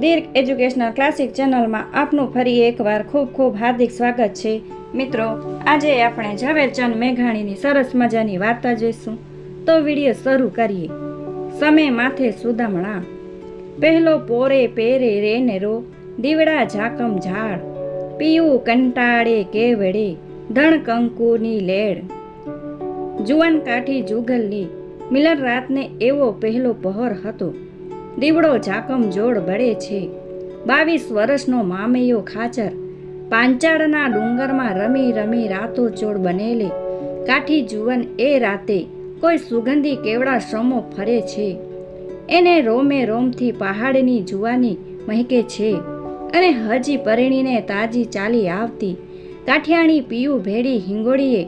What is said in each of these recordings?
દીર્ઘ educational classic ચેનલમાં આપનું ફરી એકવાર ખૂબ ખૂબ હાર્દિક સ્વાગત છે. મિત્રો, આજે આપણે ઝવેરચંદ મેઘાણીની સરસ મજાની વાર્તા જોઈશું. તો વીડિયો શરૂ કરીએ. સમય માથે સુદામણા. પહેલો પોરે પેરે રે ને દીવડા ઝાકમ ઝાડ. પીયું કંટાળે કેવડે, ધણ કંકુની લેડ જુવાન કાઠી જુગલની, મિલન રાતને એવો પહેલો પહોર હતો. દીવડો ઝાકમ જોડ બળે છે. બાવીસ વર્ષનો મામૈયો ખાચર. પાંચાળના ડુંગરમાં રમી રમી રાતો ચોડ બનેલી. કાઠી જુવન એ રાતે કોઈ સુગંધી કેવડા સમો ફરે છે. એને રોમે રોમથી પહાડની જુવાની મહેકે છે. અને હજી પરિણીને તાજી ચાલી આવતી. કાઠિયાણી પીયું ભેડી હિંગોળીએ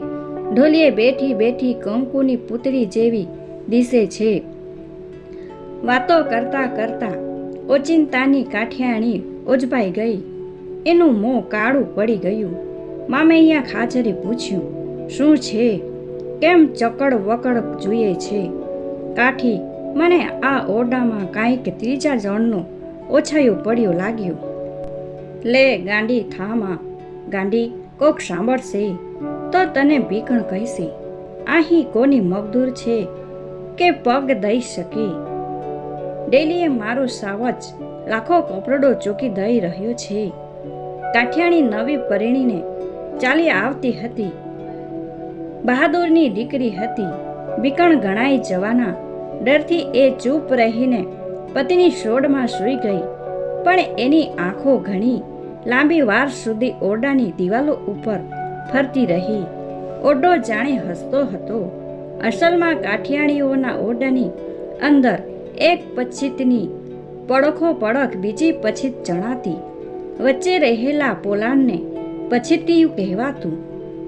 ઢોલીએ બેઠી બેઠી કંકુની પૂતળી જેવી દિશે છે. વાતો કરતા કરતા ઓચિંતાની કાઠિયાણી ઓજભાઈ ગઈ. એનું મોં કાળું પડી ગયું. મામૈયા ખાચરે પૂછ્યું, શું છે? કેમ ચકડ વકડ જોઈએ છે? કાઠી, મને આ ઓરડામાં કાંઈક ત્રીજા જણનું ઓછાયું પડ્યું લાગ્યું. લે ગાંડી, થામાં. ગાંડી, કોક સાંભળશે. તો તને ભીખણ કહેશે. અહીં કોની મગદૂર છે? કે પગ દઈ શકી? ડેલીએ મારું સાવચ લાખો કપરડો ચોકી દઈ રહ્યો છે. કાઠિયાણી નવી પરિણીને ચાલી આવતી હતી. બહાદુરની દીકરી હતી. બીકણ ગણાઈ જવાના ડરથી એ ચૂપ રહીને પતિની શોડમાં સૂઈ ગઈ. પણ એની આંખો ઘણી લાંબી વાર સુધી ઓરડાની દિવાલો ઉપર ફરતી રહી. ઓરડો જાણે હસતો હતો. અસલમાં કાઠિયાણીઓના ઓરડાની અંદર એક પછીતની પડખો પડખ બીજી પછીત જણાતી વચ્ચે રહેલા પોલાણને પછીતિયું કહેવાતું.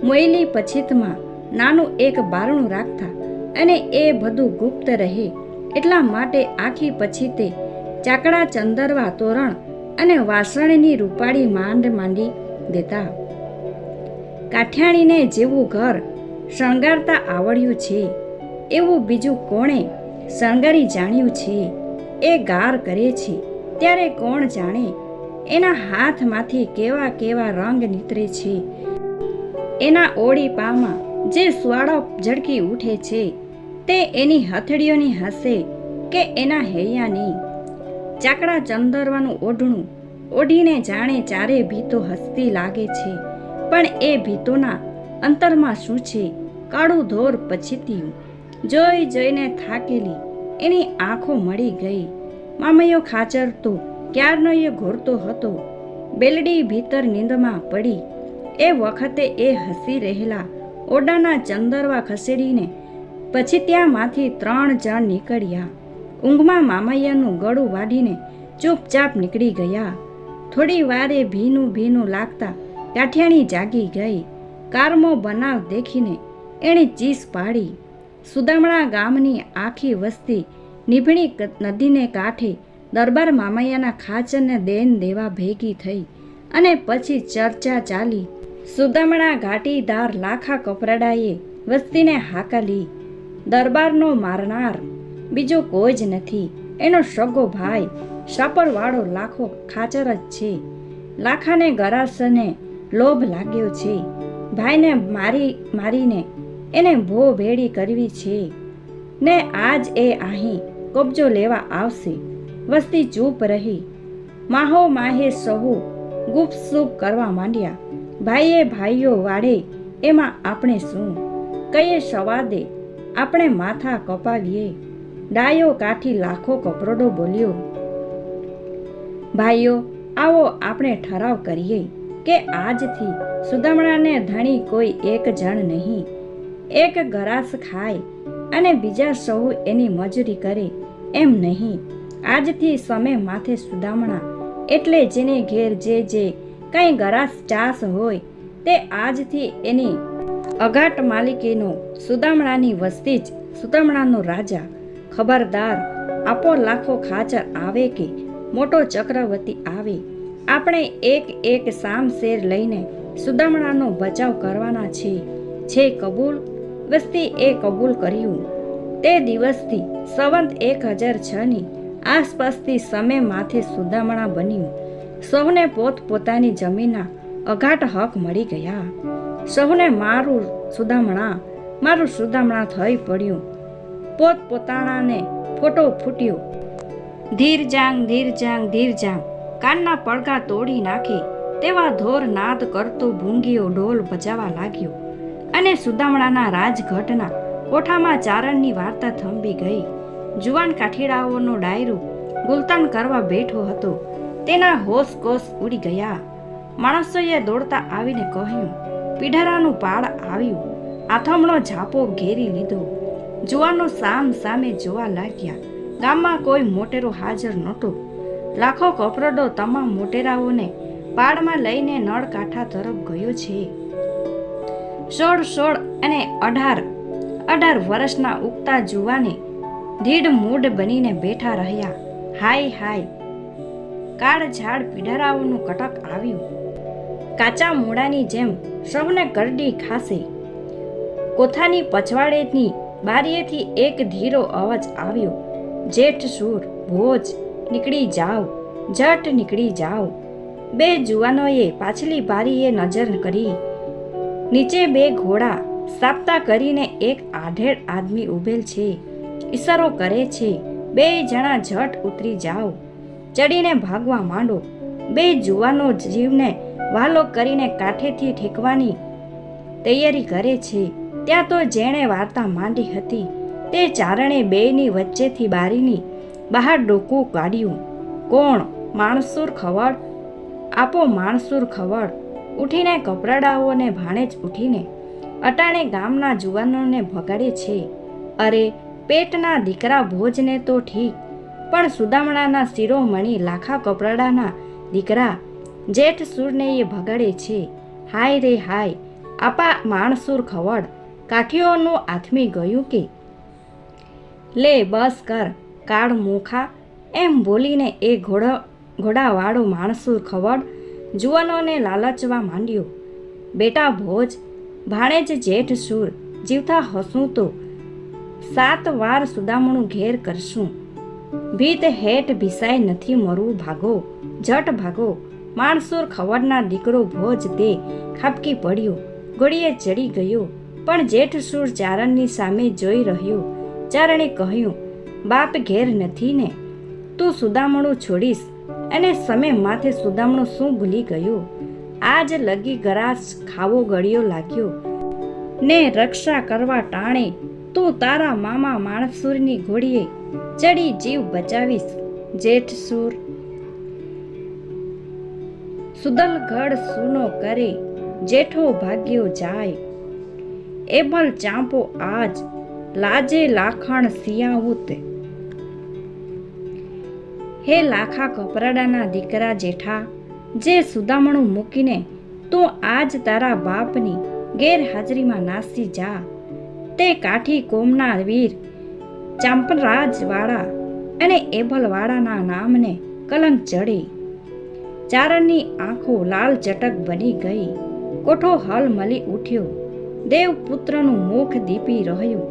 મોયલી પછીતમાં નાનું એક બારણું રાખતા અને એ બધું ગુપ્ત રહે એટલા માટે આખી પછી તે ચાકડા ચંદરવા તોરણ અને વાસણની રૂપાળી માંડ માંડી દેતા. કાઠિયાણીને જેવું ઘર શણગારતા આવડ્યું છે, એવું બીજું કોણે શણગારી જાણ્યું છે. એ ગાર કરે છે. ત્યારે કોણ જાણે? એના હાથમાંથી કેવા કેવા રંગ નીતરે છે. એના ઓળી પામાં જે સ્વાળો ઝડકી ઉઠે છે, તે એની હથેળીઓની હશે કે એના હૈયાની? ચાકડા ચંદરવાનું ઓઢણું ઓઢીને જાણે ચારે ભીતો હસતી લાગે છે. પણ એ ભીતોના અંતરમાં શું છે? કાળું ધોર પછીતિયું. જોઈ જોઈને થાકેલી. એની આંખો મળી ગઈ. મામૈયો ખાચરતો, ક્યારનો એ ઘોરતો હતો? બેલડી ભીતર નીંદમાં પડી. એ વખતે એ હસી રહેલા ઓરડાના ચંદરવા ખસેડીને પછી ત્યાંમાંથી ત્રણ જણ નીકળ્યા. ઊંઘમાં મામૈયાનું ગળું વાઢીને ચૂપચાપ નીકળી ગયા. થોડી વારે ભીનું ભીનું લાગતા કાઠિયાણી જાગી ગઈ. કારમો બનાવ દેખીને એણે ચીસ પાડી. સુદામણા ગામની આખી વસ્તી નિભણી નદીને કાંઠે દરબાર મામૈયાના ખાચરને દેન દેવા ભેગી થઈ અને પછી ચર્ચા ચાલી. સુદામણા ઘાટીદાર લાખા કપરડાએ વસ્તીને હાકલી. દરબારનો મારનાર બીજો કોઈ જ નથી. એનો સગો ભાઈ સાપરવાળો લાખો ખાચર જ છે. લાખાને ગરાસને લોભ લાગ્યો છે. ભાઈને મારી મારીને એને ભો ભેડી કરવી છે. ને આજ એ અહીં કબજો લેવા આવશે. વસ્તી ચૂપ રહી. માહો માહે સહુ ગુપસુપ કરવા માંડ્યા. ભાઈએ ભાઈઓ વાળે એમાં આપણે શું? કયે સવાદે આપણે માથા કપાવીએ. ડાયો કાઠી લાખો કપરોડો બોલ્યો, ભાઈઓ, આવો આપણે ઠરાવ કરીએ કે આજથી સુદામણાને ધણી કોઈ એક જણ નહીં. એક ગરાસ ખાય અને બીજા સૌ એની મજૂરી કરે, એમ નહીં. આજથી સમય માથે સુદામણા, એટલે જેને ઘેર જે જે કંઈ ગરાસ ચાસ હોય, તે આજથી એની અઘાટ માલિકીનો સુદામણાની વસ્તી જ સુદામણાનો રાજા, ખબરદાર, આપો લાખો ખાચર આવે કે મોટો ચક્રવર્તી આવે. આપણે એક એક સામ શેર લઈને સુદામણાનો બચાવ કરવાના છે. છે કબૂલ વસ્તી એ કબૂલ કર્યું. તે દિવસથી સંવંત એક હજાર છની આસપાસથી સમે માથે સુદામણા બન્યું. સૌને પોત પોતાની જમીનના અઘાટ હક મળી ગયા. સૌને મારું સુદામણા મારું સુદામણા થઈ પડ્યું. પોત પોતાનાને ફોટો ફૂટ્યો. ધીર જાંગ ધીર જાંગ ધીર જાંગ, કાનના પડઘા તોડી નાખી. તેવા ધોર નાદ કરતો ભૂંગીઓ ઢોલ ભજાવા લાગ્યો. અને સુદામણાના રાજઘટના કોઠામાં ચારણની વાર્તા થંભી ગઈ. જુવાન કાઠીડાઓનો ડાયરું ગુલતાન કરવા બેઠો હતો. તેના હોશ કોશ ઉડી ગયા. માણસોએ દોડતા આવીને કહ્યું, પીઢરાનું પાળ આવ્યું. આથમણો ઝાપો ઘેરી લીધો. જુવાનો સામ સામે જોવા લાગ્યા. ગામમાં કોઈ મોટેરો હાજર નહોતો. લાખો કપરડો તમામ મોટેરાઓને પાડમાં લઈને નળકાંઠા તરફ ગયો છે. સોળ સોળ અને અઢાર. અઢાર વર્ષના ઉગતા જુવાને ધીડ મૂડ બનીને બેઠા રહ્યા. હાય હાય. કાળ ઝાડ પીડારાઓનું કટક આવ્યું. કાચા મૂળાની જેમ સૌને કરડી ખાશે. કોથાની પછવાડેની બારીએથી એક ધીરો અવાજ આવ્યો. જેઠ સૂર, ભોજ, નીકળી જાઓ જટ નીકળી જાઓ બે જુવાનોએ પાછલી બારીએ નજર કરી. નીચે બે ઘોડા સાપતા કરીને એક આઢેડ આદમી ઉભેલ છે. ઈશારો કરે છે. બે જણા ઝટ ઉતરી જાઓ. ચડીને ભાગવા માંડો. બે જુવાનો જીવને વાલો કરીને કાંઠેથી ઠેકવાની તૈયારી કરે છે. ત્યાં તો જેણે વાર્તા માંડી હતી. તે ચારણે બેયની વચ્ચેથી બારીની બહાર ડોકું કાઢ્યું. કોણ? માણસુર ખવડ? આપો માણસુર ખવડ. ઉઠીને કપરાડાઓને ભાણે જ ઉઠીને અટાણે ગામના જુવાનોને ભગાડે છે. અરે, પેટના દીકરા ભોજને તો ઠીક, પણ સુદામણાના શિરોમણી લાખા કપરાડાના દીકરા જેઠ સુરને એ ભગાડે છે. હાય રે હાય, આપા માણસુર ખવડ, કાઠીઓનું આથમી ગયું કે? લે, બસ કર, કાળ મોખા, એમ બોલીને એ ઘોડા, ઘોડાવાળો માણસુર ખવડ જુવાનોને લાલચવા માંડ્યો. બેટા ભોજ, ભાણેજ જેઠ સુર, જીવતા હસું તો. સાત વાર સુદામણું ઘેર કરશું. ભીત હેઠ ભીસાય નથી મરવું ભાગો. જટ ભાગો. માણસુર ખવડના દીકરો ભોજ તે ખાબકી પડ્યો. ઘોડીએ ચડી ગયો. પણ જેઠ સુર ચારણની સામે જોઈ રહ્યો. ચારણે કહ્યું, બાપ ઘેર નથી ને. તું સુદામણું છોડીશ. અને સમે માથે સુદામણું શું ભૂલી ગયો? આજ લગી ગરાસ ખાવો ગળ્યો લાગ્યો. ને રક્ષા કરવા ટાણે તું તારા મામા માણસુરની ઘોડીએ ચડી જીવ બચાવીશ જેઠ સુર સુદલગઢ સૂનો કરે, જેઠો ભાગ્યો જાય. એબલ ચાંપો આજ, લાજે લાખણ સિયાઉત હે લાખા કપરાડાના દીકરા જેઠા, જે સુદામણું મૂકીને તું આજ તારા બાપની ગેરહાજરીમાં નાસી જા. તે કાઠી કોમના વીર ચાંપરાજવાળા અને એભલવાળાના નામને કલંક ચડી. ચારણની આંખો લાલ ચટક બની ગઈ. કોઠો હલ મલી ઉઠ્યો. દેવપુત્રનું મુખ દીપી રહ્યું.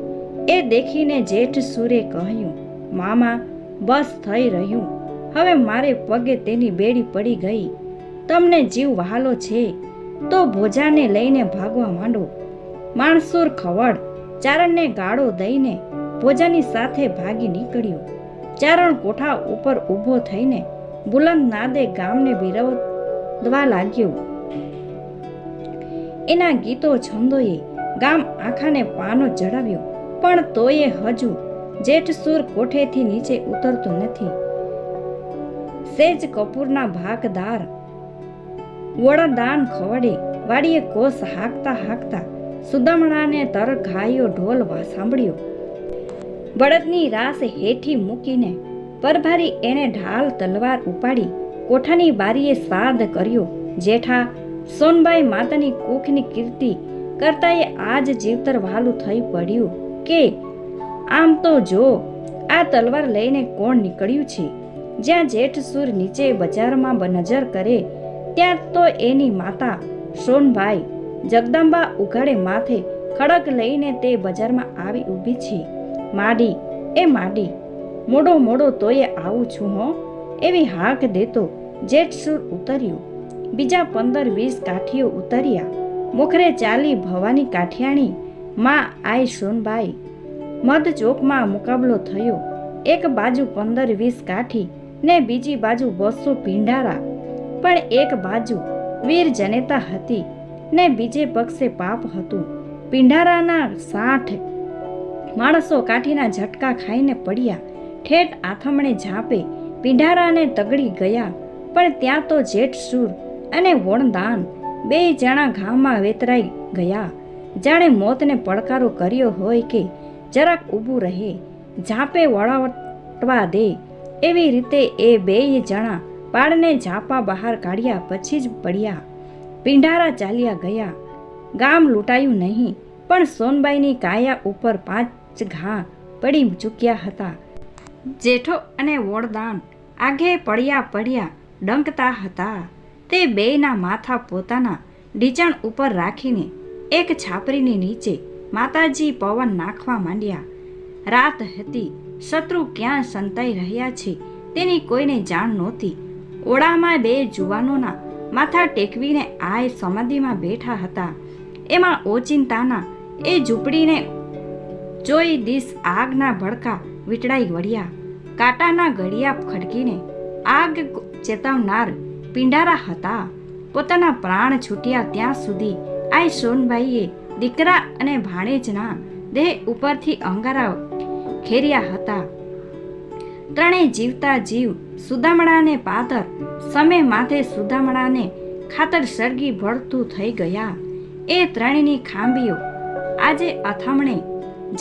એ દેખીને જેઠ સુરે કહ્યું, મામા, બસ થઈ રહ્યું. હવે મારે પગે તેની બેડી પડી ગઈ. તમને જીવ વહાલો છે, તો ભોજાને લઈને ભાગવા માંડો. માણસુર ખવડ, ચારણને ગાળો દઈને ભોજાની સાથે ભાગી નીકળ્યો. ચારણ કોઠા ઉપર ઊભો થઈને બુલંદ નાદે ગામને બિરવવા લાગ્યો. એના ગીતો છંદોએ ગામ આખાને પાનો જડાવ્યો પણ તોય હજુ જેઠ સુર કોઠેથી નીચે ઉતરતો નથી. સેજ કપૂરના ભાગદાર. વડાદાન ખવડે, વાડીએ કોસ હાકતા હાકતા સુદામણાને તર ઘાયો ઢોલ સાંભળ્યો. બળદની રાસ હેઠી મૂકીને પરભારી એણે ઢાલ તલવાર ઉપાડી કોઠાની બારીએ સાદ કર્યો. જેઠા, સોનબાઈ માતાની કુખની કીર્તિ કરતાએ આજ જીવતર વાલું થઈ પડ્યું કે, આમ તો જો, આ તલવાર લઈને કોણ નીકળ્યું છે? જ્યાં જેઠસુર નીચે બજારમાં નજર કરે, ત્યાં તો એની માતા સોનભાઈ જગદંબા ઉઘાડે માથે ખડક લઈને તે બજારમાં આવી ઊભી છે. માડી, એ માડી, મોડો મોડો તોય આવું છું હો. એવી હાક દેતો જેઠસુર ઉતર્યું. બીજા પંદર વીસ કાઠીઓ ઉતર્યા. મુખરે ચાલી ભવાની કાઠિયાણી માં આઈ સોનબાઈ મધ ચોકમાં મુકાબલો થયો. એક બાજુ પંદર વીસ કાઠી ને બીજી બાજુ બસો પિંડારા પણ એક બાજુ વીર જનેતા હતી ને બીજે પક્ષે પાપ હતું. પિંડારાના સાઠ માણસો કાઠીના ઝટકા ખાઈને પડ્યા. ઠેઠ આથમણે ઝાપે પિંડારાને તગડી ગયા. પણ ત્યાં તો જેઠ સૂર અને વણદાન બે જણા ઘામાં વેતરાઈ ગયા. જાણે મોતને પડકારો કર્યો હોય કે જરાક ઊભું રહે. ઝાપે વળાવટવા દે. એવી રીતે એ બેય જણા પાળને ઝાપા બહાર કાઢ્યા પછી જ પડ્યા. પિંડારા ચાલ્યા ગયા. ગામ લૂંટાયું નહીં, પણ સોનબાઈની કાયા ઉપર પાંચ ઘા પડી ચૂક્યા હતા. જેઠો અને વોળદાન આગે પડ્યા પડ્યા ડંકતા હતા. તે બેયના માથા પોતાના ઢીચણ ઉપર રાખીને એક છાપરીની નીચે માતાજી પવન નાખવા માંડ્યા. રાત હતી. શત્રુ ક્યાં સંતાઈ રહ્યા છે તેની કોઈને જાણ નહોતી. ઓળામાં બે જુવાનોના માથા ટેકવીને આય સમાધિમાં બેઠા હતા. એમાં ઓચિંતાના એ ઝૂંપડીને જોઈ દિશ આગના ભડકા વીટળાઈ વળ્યા. કાંટાના ગળિયા ખડકીને આગ ચેતવનાર પિંડારા હતા. પોતાના પ્રાણ છૂટ્યા ત્યાં સુધી આઈ સોનબાઈએ દીકરા અને ભાણેજના દેહ ઉપરથી અંગારા ખેર્યા હતા. ત્રણેય જીવતા જીવ સુદામણાને પાદર, સમે માથે સુદામણાને ખાતર સળગી ભળતું થઈ ગયા. એ ત્રણેયની ખાંબીઓ આજે અથામણે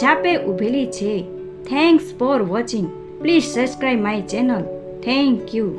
જાપે ઊભેલી છે. Thanks for watching please subscribe my channel thank you